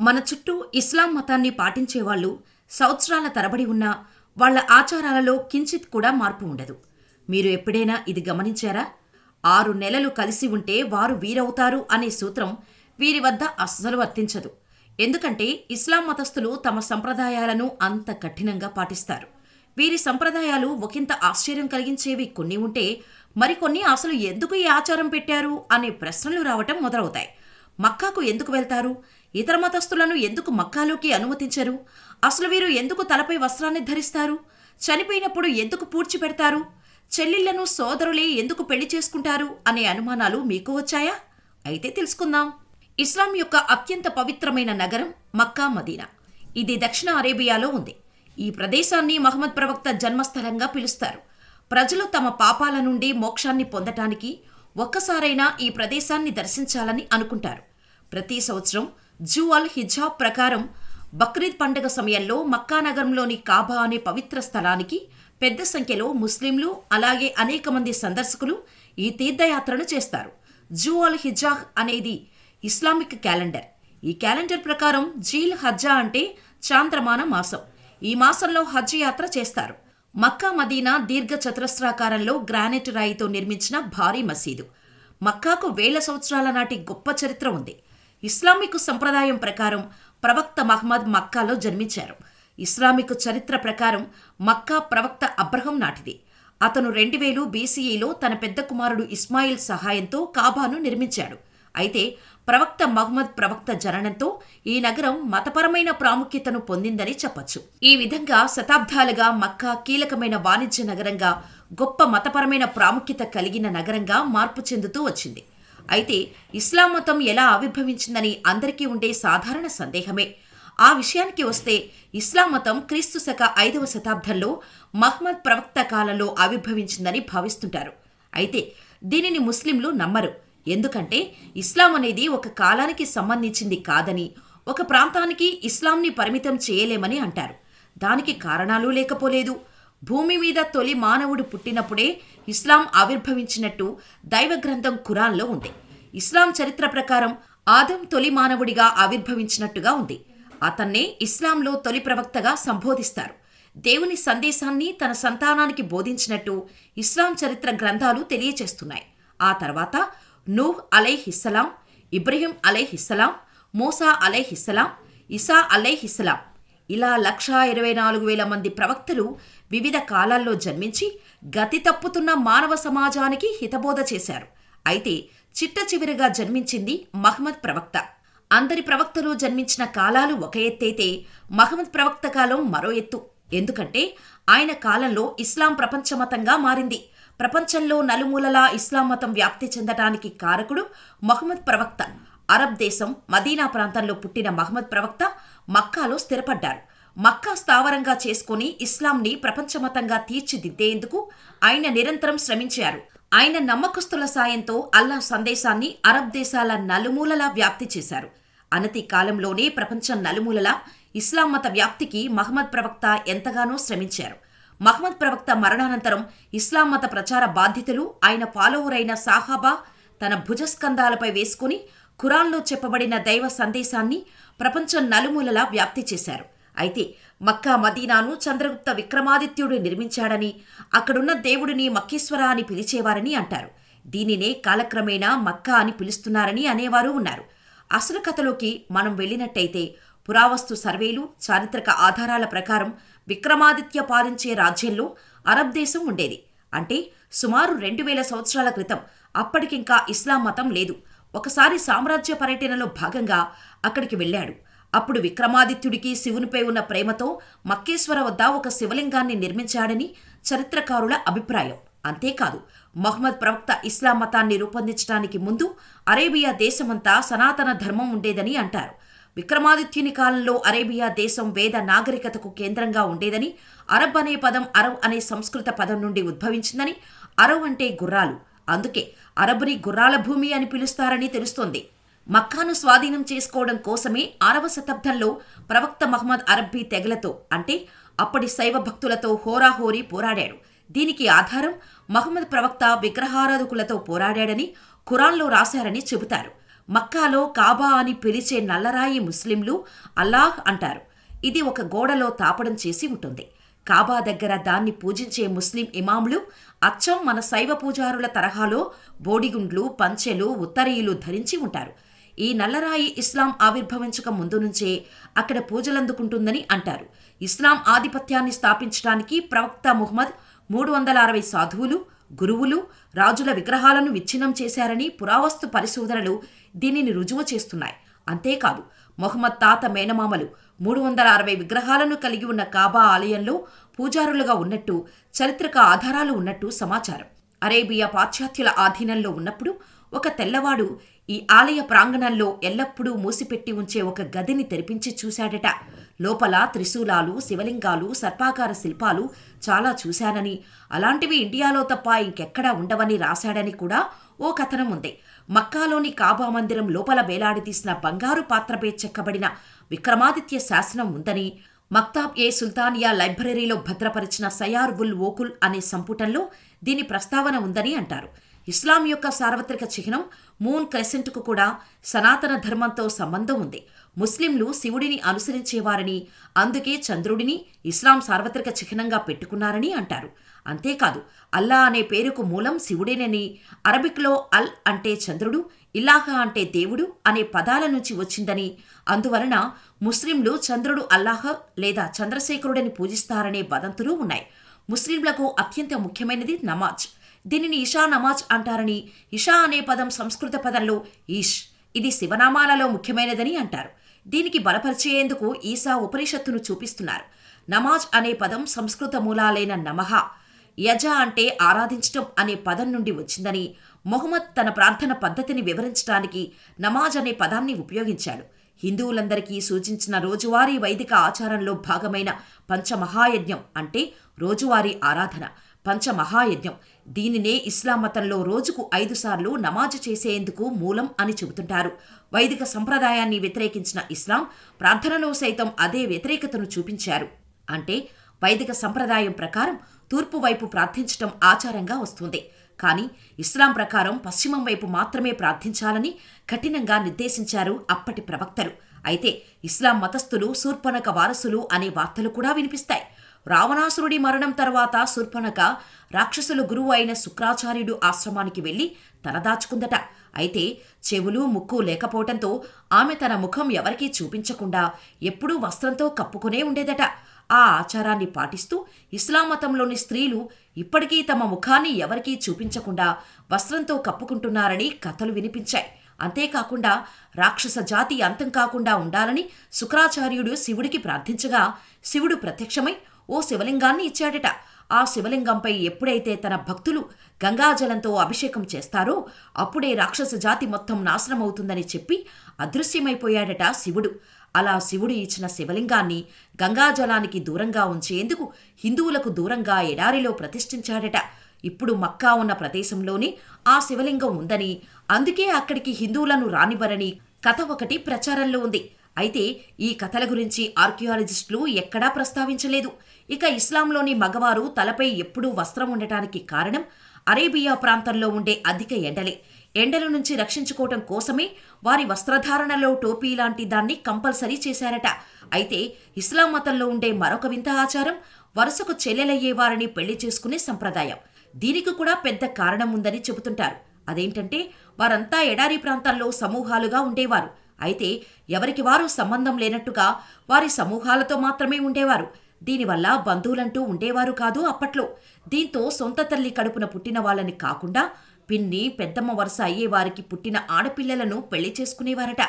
మన చుట్టూ ఇస్లాం మతాన్ని పాటించేవాళ్ళు సంవత్సరాల తరబడి ఉన్నా వాళ్ళ ఆచారాలలో కించిత్ కూడా మార్పు ఉండదు. మీరు ఎప్పుడైనా ఇది గమనించారా? ఆరు నెలలు కలిసి ఉంటే వారు వీరవుతారు అనే సూత్రం వీరి వద్ద అస్సలు వర్తించదు. ఎందుకంటే ఇస్లాం మతస్థులు తమ సంప్రదాయాలను అంత కఠినంగా పాటిస్తారు. వీరి సంప్రదాయాలు ఒకంత ఆశ్చర్యం కలిగించేవి కొన్ని ఉంటే మరికొన్ని అసలు ఎందుకు ఈ ఆచారం పెట్టారు అనే ప్రశ్నలు రావటం మొదలవుతాయి. మక్కాకు ఎందుకు వెళ్తారు? ఇతర మతస్థులను ఎందుకు మక్కాలోకి అనుమతించరు? అసలు వీరు ఎందుకు తలపై వస్త్రాన్ని ధరిస్తారు? చనిపోయినప్పుడు ఎందుకు పూడ్చిపెడతారు? చెల్లిళ్ళను సోదరులే ఎందుకు పెళ్ళి చేసుకుంటారు? అనే అనుమానాలు మీకు వచ్చాయా? అయితే తెలుసుకుందాం. ఇస్లాం యొక్క అత్యంత పవిత్రమైన నగరం మక్కా మదీనా. ఇది దక్షిణ అరేబియాలో ఉంది. ఈ ప్రదేశాన్ని మహమ్మద్ ప్రవక్త జన్మస్థలంగా పిలుస్తారు. ప్రజలు తమ పాపాల నుండి మోక్షాన్ని పొందటానికి ఒక్కసారైనా ఈ ప్రదేశాన్ని దర్శించాలని అనుకుంటారు. ప్రతి సంవత్సరం జూ అల్ హిజాబ్ ప్రకారం బక్రీద్ పండుగ సమయంలో మక్కా నగరంలోని కాబా అనే పవిత్ర స్థలానికి పెద్ద సంఖ్యలో ముస్లింలు అలాగే అనేక మంది సందర్శకులు ఈ తీర్థయాత్రను చేస్తారు. జూ అల్ హిజాహ్ అనేది ఇస్లామిక్ క్యాలెండర్. ఈ క్యాలెండర్ ప్రకారం జీల్ హజ్జా అంటే చాంద్రమాన మాసం. ఈ మాసంలో హజ్ యాత్ర చేస్తారు. మక్కా మదీనా దీర్ఘ చతురస్రాకారంలో గ్రానైట్ రాయితో నిర్మించిన భారీ మసీదు. మక్కాకు వేల సంవత్సరాల నాటి గొప్ప చరిత్ర ఉంది. ఇస్లామిక్ సంప్రదాయం ప్రకారం ప్రవక్త మహమ్మద్ మక్కాలో జన్మించారు. ఇస్లామిక్ చరిత్ర ప్రకారం మక్కా ప్రవక్త అబ్రహం నాటిది. అతను రెండు వేలు బీసీఈలో తన పెద్ద కుమారుడు ఇస్మాయిల్ సహాయంతో కాబాను నిర్మించాడు. అయితే ప్రవక్త మహమ్మద్ ప్రవక్త జననంతో ఈ నగరం మతపరమైన ప్రాముఖ్యతను పొందిందని చెప్పొచ్చు. ఈ విధంగా శతాబ్దాలుగా మక్కా కీలకమైన వాణిజ్య నగరంగా గొప్ప మతపరమైన ప్రాముఖ్యత కలిగిన నగరంగా మార్పు చెందుతూ వచ్చింది. అయితే ఇస్లాం మతం ఎలా ఆవిర్భవించిందని అందరికీ ఉండే సాధారణ సందేహమే. ఆ విషయానికి వస్తే ఇస్లాం మతం క్రీస్తు శక ఐదవ శతాబ్దంలో మహ్మద్ ప్రవక్త కాలంలో ఆవిర్భవించిందని భావిస్తుంటారు. అయితే దీనిని ముస్లింలు నమ్మరు. ఎందుకంటే ఇస్లాం అనేది ఒక కాలానికి సంబంధించింది కాదని ఒక ప్రాంతానికి ఇస్లాంని పరిమితం చేయలేమని అంటారు. దానికి కారణాలు లేకపోలేదు. భూమి మీద తొలి మానవుడు పుట్టినప్పుడే ఇస్లాం ఆవిర్భవించినట్టు దైవ గ్రంథం ఖురాన్లో ఉంది. ఇస్లాం చరిత్ర ప్రకారం ఆదం తొలి మానవుడిగా ఆవిర్భవించినట్టుగా ఉంది. అతన్నే ఇస్లాంలో తొలి ప్రవక్తగా సంబోధిస్తారు. దేవుని సందేశాన్ని తన సంతానానికి బోధించినట్టు ఇస్లాం చరిత్ర గ్రంథాలు తెలియచేస్తున్నాయి. ఆ తర్వాత నూహ్ అలైహిస్సలాం ఇబ్రహీం అలైహిస్సలాం మూసా అలైహిస్సలాం ఇసా అలైహిస్సలాం ఇలా లక్షా ఇరవై నాలుగు వేల మంది ప్రవక్తలు వివిధ కాలాల్లో జన్మించి గతి తప్పుతున్న మానవ సమాజానికి హితబోధ చేశారు. అయితే చిట్ట చివరిగా జన్మించింది మహమ్మద్ ప్రవక్త. అందరి ప్రవక్తలు జన్మించిన కాలాలు ఒక ఎత్తైతే మహమ్మద్ ప్రవక్త కాలం మరో ఎత్తు. ఎందుకంటే ఆయన కాలంలో ఇస్లాం ప్రపంచమతంగా మారింది. ప్రపంచంలో నలుమూలలా ఇస్లాం మతం వ్యాప్తి చెందటానికి కారకుడు మహమ్మద్ ప్రవక్త. అరబ్ దేశం మదీనా ప్రాంతంలో పుట్టిన మహమ్మద్ ప్రవక్త మక్కాలో స్థిరపడ్డారు. మక్కా స్థావరంగా చేసుకుని ఇస్లాంని ప్రపంచమతంగా తీర్చిదిద్దేందుకు ఆయన నిరంతరం శ్రమించారు. ఆయన నమ్మకస్తుల సాయంతో అల్లా సందేశాన్ని అరబ్ దేశాల నలుమూలలా వ్యాప్తి చేశారు. అనతి కాలంలోనే ప్రపంచం నలుమూలలా ఇస్లాం మత వ్యాప్తికి మహమ్మద్ ప్రవక్త ఎంతగానో శ్రమించారు. మహమ్మద్ ప్రవక్త మరణానంతరం ఇస్లాం మత ప్రచార బాధ్యతలు ఆయన ఫాలోవర్ అయిన సాహాబా తన భుజస్కంధాలపై వేసుకుని ఖురాన్లో చెప్పబడిన దైవ సందేశాన్ని ప్రపంచం నలుమూలలా వ్యాప్తి చేశారు. అయితే మక్కా మదీనాను చంద్రగుప్త విక్రమాదిత్యుడు నిర్మించాడని అక్కడున్న దేవుడిని మక్కేశ్వర అని పిలిచేవారని అంటారు. దీనినే కాలక్రమేణా మక్కా అని పిలుస్తున్నారని అనేవారు ఉన్నారు. అసలు కథలోకి మనం వెళ్ళినట్టయితే పురావస్తు సర్వేలు చారిత్రక ఆధారాల ప్రకారం విక్రమాదిత్య పాలించే రాజ్యంలో అరబ్ దేశం ఉండేది. అంటే సుమారు రెండు వేల సంవత్సరాల క్రితం అప్పటికింకా ఇస్లాం మతం లేదు. ఒకసారి సామ్రాజ్య పర్యటనలో భాగంగా అక్కడికి వెళ్ళాడు. అప్పుడు విక్రమాదిత్యుడికి శివునిపై ఉన్న ప్రేమతో మక్కేశ్వర వద్ద ఒక శివలింగాన్ని నిర్మించాడని చరిత్రకారుల అభిప్రాయం. అంతేకాదు మహమ్మద్ ప్రవక్త ఇస్లాం మతాన్ని రూపొందించడానికి ముందు అరేబియా దేశమంతా సనాతన ధర్మం ఉండేదని అంటారు. విక్రమాదిత్యుని కాలంలో అరేబియా దేశం వేద నాగరికతకు కేంద్రంగా ఉండేదని అరబ్ అనే పదం అరవ్ అనే సంస్కృత పదం నుండి ఉద్భవించిందని అరవ్ అంటే గుర్రాలు. అందుకే అరబుని గుర్రాల భూమి అని పిలుస్తారని తెలుస్తోంది. మక్కాను స్వాధీనం చేసుకోవడం కోసమే ఆరవ శతాబ్దంలో ప్రవక్త మహమ్మద్ అరబ్బీ తెగలతో అంటే అప్పటి శైవ భక్తులతో హోరాహోరీ పోరాడాడు. దీనికి ఆధారం మహమ్మద్ ప్రవక్త విగ్రహారాధకులతో పోరాడాడని ఖురాన్లో రాశారని చెబుతారు. మక్కాలో కాబా అని పిలిచే నల్లరాయి ముస్లింలు అల్లాహ్ అంటారు. ఇది ఒక గోడలో తాపడం చేసి ఉంటుంది. కాబా దగ్గర దాన్ని పూజించే ముస్లిం ఇమాములు అచ్చం మన శైవ పూజారుల తరహాలో బోడిగుండ్లు పంచెలు ఉత్తరీయులు ధరించి ఉంటారు. ఈ నల్లరాయి ఇస్లాం ఆవిర్భవించక ముందు నుంచే అక్కడ పూజలందుకుంటుందని అంటారు. ఇస్లాం ఆధిపత్యాన్ని స్థాపించడానికి ప్రవక్త ముహమ్మద్ మూడు వందల అరవై సాధువులు గురువులు రాజుల విగ్రహాలను విచ్ఛిన్నం చేశారని పురావస్తు పరిశోధనలు దీనిని రుజువు చేస్తున్నాయి. అంతేకాదు మొహమ్మద్ తాత మేనమామలు మూడు వందల అరవై విగ్రహాలను కలిగి ఉన్న కాబా ఆలయంలో పూజారులుగా ఉన్నట్టు చరిత్రక ఆధారాలు ఉన్నట్టు సమాచారం. అరేబియా పాశ్చాత్యుల ఆధీనంలో ఉన్నప్పుడు ఒక తెల్లవాడు ఈ ఆలయ ప్రాంగణంలో ఎల్లప్పుడూ మూసిపెట్టి ఉంచే ఒక గదిని తెరిపించి చూశాడట. లోపల త్రిశూలాలు శివలింగాలు సర్పాకార శిల్పాలు చాలా చూశానని అలాంటివి ఇండియాలో తప్ప ఇంకెక్కడా ఉండవని రాశాడని కూడా ఓ కథనం ఉంది. మక్కాలోని కాబా మందిరం లోపల వేలాడితీసిన బంగారు పాత్రపై చెక్కబడిన విక్రమాదిత్య శాసనం ఉందని మక్తాబ్ ఏ సుల్తానియా లైబ్రరీలో భద్రపరిచిన సయార్ ఉల్ ఓకుల్ అనే సంపుటంలో దీని ప్రస్తావన ఉందని అంటారు. ఇస్లాం యొక్క సార్వత్రిక చిహ్నం మూన్ క్రెసెంట్కు కూడా సనాతన ధర్మంతో సంబంధం ఉంది. ముస్లింలు శివుడిని అనుసరించేవారని అందుకే చంద్రుడిని ఇస్లాం సార్వత్రిక చిహ్నంగా పెట్టుకున్నారని అంటారు. అంతేకాదు అల్లా అనే పేరుకు మూలం శివుడేనని అరబిక్లో అల్ అంటే చంద్రుడు ఇల్లాహ అంటే దేవుడు అనే పదాల నుంచి వచ్చిందని అందువలన ముస్లింలు చంద్రుడు అల్లాహ లేదా చంద్రశేఖరుడని పూజిస్తారనే వదంతులు ఉన్నాయి. ముస్లింలకు అత్యంత ముఖ్యమైనది నమాజ్. దీనిని ఇషా నమాజ్ అంటారని ఇషా అనే పదం సంస్కృత పదంలో ఈష్ ఇది శివనామాలలో ముఖ్యమైనదని అంటారు. దీనికి బలపరిచేందుకు ఈసా ఉపనిషత్తును చూపిస్తున్నారు. నమాజ్ అనే పదం సంస్కృత మూలాలైన నమః యజ అంటే ఆరాధించటం అనే పదం నుండి వచ్చిందని మొహమ్మద్ తన ప్రార్థన పద్ధతిని వివరించడానికి నమాజ్ అనే పదాన్ని ఉపయోగించాడు. హిందువులందరికీ సూచించిన రోజువారీ వైదిక ఆచారంలో భాగమైన పంచమహాయజ్ఞం అంటే రోజువారీ ఆరాధన. పంచమహాయజ్ఞం. దీనినే ఇస్లాం మతంలో రోజుకు ఐదు సార్లు నమాజు చేసేందుకు మూలం అని చెబుతుంటారు. వైదిక సంప్రదాయాన్ని వ్యతిరేకించిన ఇస్లాం ప్రార్థనలో సైతం అదే వ్యతిరేకతను చూపించారు. అంటే వైదిక సంప్రదాయం ప్రకారం తూర్పు వైపు ప్రార్థించటం ఆచారంగా వస్తుంది. కానీ ఇస్లాం ప్రకారం పశ్చిమం వైపు మాత్రమే ప్రార్థించాలని కఠినంగా నిర్దేశించారు అప్పటి ప్రవక్తలు. అయితే ఇస్లాం మతస్థులు శూర్పణక వారసులు అనే వార్తలు కూడా వినిపిస్తాయి. రావణాసురుడి మరణం తర్వాత శూర్పణక రాక్షసుల గురువు అయిన శుక్రాచార్యుడు ఆశ్రమానికి వెళ్ళి తలదాచుకుందట అయితే చెవులు ముక్కు లేకపోవటంతో ఆమె తన ముఖం ఎవరికీ చూపించకుండా ఎప్పుడూ వస్త్రంతో కప్పుకునే ఉండేదట. ఆ ఆచారాన్ని పాటిస్తూ ఇస్లాం మతంలోని స్త్రీలు ఇప్పటికీ తమ ముఖాన్ని ఎవరికీ చూపించకుండా వస్త్రంతో కప్పుకుంటున్నారని కథలు వినిపించాయి. అంతేకాకుండా రాక్షస జాతి అంతం కాకుండా ఉండాలని శుక్రాచార్యుడు శివుడికి ప్రార్థించగా శివుడు ప్రత్యక్షమై ఓ శివలింగాన్ని ఇచ్చాడట. ఆ శివలింగంపై ఎప్పుడైతే తన భక్తులు గంగాజలంతో అభిషేకం చేస్తారో అప్పుడే రాక్షస జాతి మొత్తం నాశనమవుతుందని చెప్పి అదృశ్యమైపోయాడట శివుడు. అలా శివుడు ఇచ్చిన శివలింగాన్ని గంగాజలానికి దూరంగా ఉంచేందుకు హిందువులకు దూరంగా ఎడారిలో ప్రతిష్ఠించాడట. ఇప్పుడు మక్కా ఉన్న ప్రదేశంలోనే ఆ శివలింగం ఉందని అందుకే అక్కడికి హిందువులను రానివ్వరని కథ ఒకటి ప్రచారంలో ఉంది. అయితే ఈ కథల గురించి ఆర్కియాలజిస్టులు ఎక్కడా ప్రస్తావించలేదు. ఇక ఇస్లాంలోని మగవారు తలపై ఎప్పుడూ వస్త్రం ఉండటానికి కారణం అరేబియా ప్రాంతంలో ఉండే అధిక ఎండలే. ఎండల నుంచి రక్షించుకోవటం కోసమే వారి వస్త్రధారణలో టోపీ లాంటి దాన్ని కంపల్సరీ చేశారట. అయితే ఇస్లాం మతంలో ఉండే మరొక వింత ఆచారం వరుసకు చెల్లెలయ్యే వారిని పెళ్ళి చేసుకునే సంప్రదాయం. దీనికి కూడా పెద్ద కారణం ఉందని చెబుతుంటారు. అదేంటంటే వారంతా ఎడారి ప్రాంతాల్లో సమూహాలుగా ఉండేవారు. అయితే ఎవరికి వారు సంబంధం లేనట్టుగా వారి సమూహాలతో మాత్రమే ఉండేవారు. దీనివల్ల బంధువులంటూ ఉండేవారు కాదు అప్పట్లో. దీంతో సొంత తల్లి కడుపున పుట్టిన వాళ్ళని కాకుండా పిన్ని పెద్దమ్మ వరుస అయ్యే వారికి పుట్టిన ఆడపిల్లలను పెళ్ళి చేసుకునేవారట.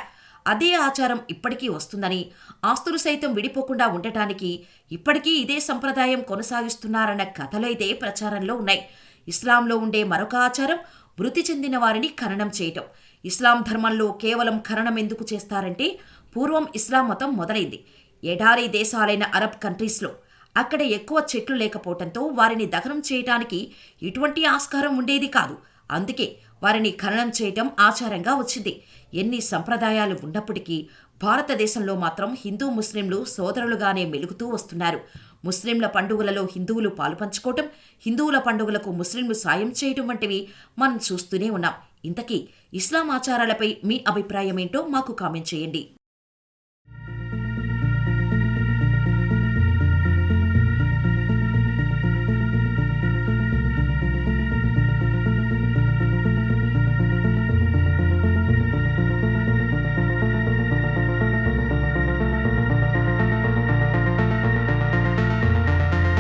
అదే ఆచారం ఇప్పటికీ వస్తుందని ఆస్తులు సైతం విడిపోకుండా ఉండటానికి ఇప్పటికీ ఇదే సంప్రదాయం కొనసాగిస్తున్నారన్న కథలైతే ప్రచారంలో ఉన్నాయి. ఇస్లాంలో ఉండే మరొక ఆచారం మృతి చెందిన వారిని ఖననం చేయటం. ఇస్లాం ధర్మంలో కేవలం ఖననం ఎందుకు చేస్తారంటే పూర్వం ఇస్లాం మతం మొదలైంది. ఎడారి దేశాలైన అరబ్ కంట్రీస్లో అక్కడ ఎక్కువ చెట్లు లేకపోవటంతో వారిని దహనం చేయటానికి ఎటువంటి ఆస్కారం ఉండేది కాదు. అందుకే వారిని ఖననం చేయటం ఆచారంగా వచ్చింది. ఎన్ని సంప్రదాయాలు ఉన్నప్పటికీ భారతదేశంలో మాత్రం హిందూ ముస్లింలు సోదరులుగానే మెలుగుతూ వస్తున్నారు. ముస్లింల పండుగలలో హిందువులు పాలుపంచుకోవటం హిందువుల పండుగలకు ముస్లింలు సాయం చేయటం వంటివి మనం చూస్తూనే ఉన్నాం. ఇంతకీ ఇస్లాం ఆచారాలపై మీ అభిప్రాయం ఏంటో మాకు కామెంట్ చేయండి.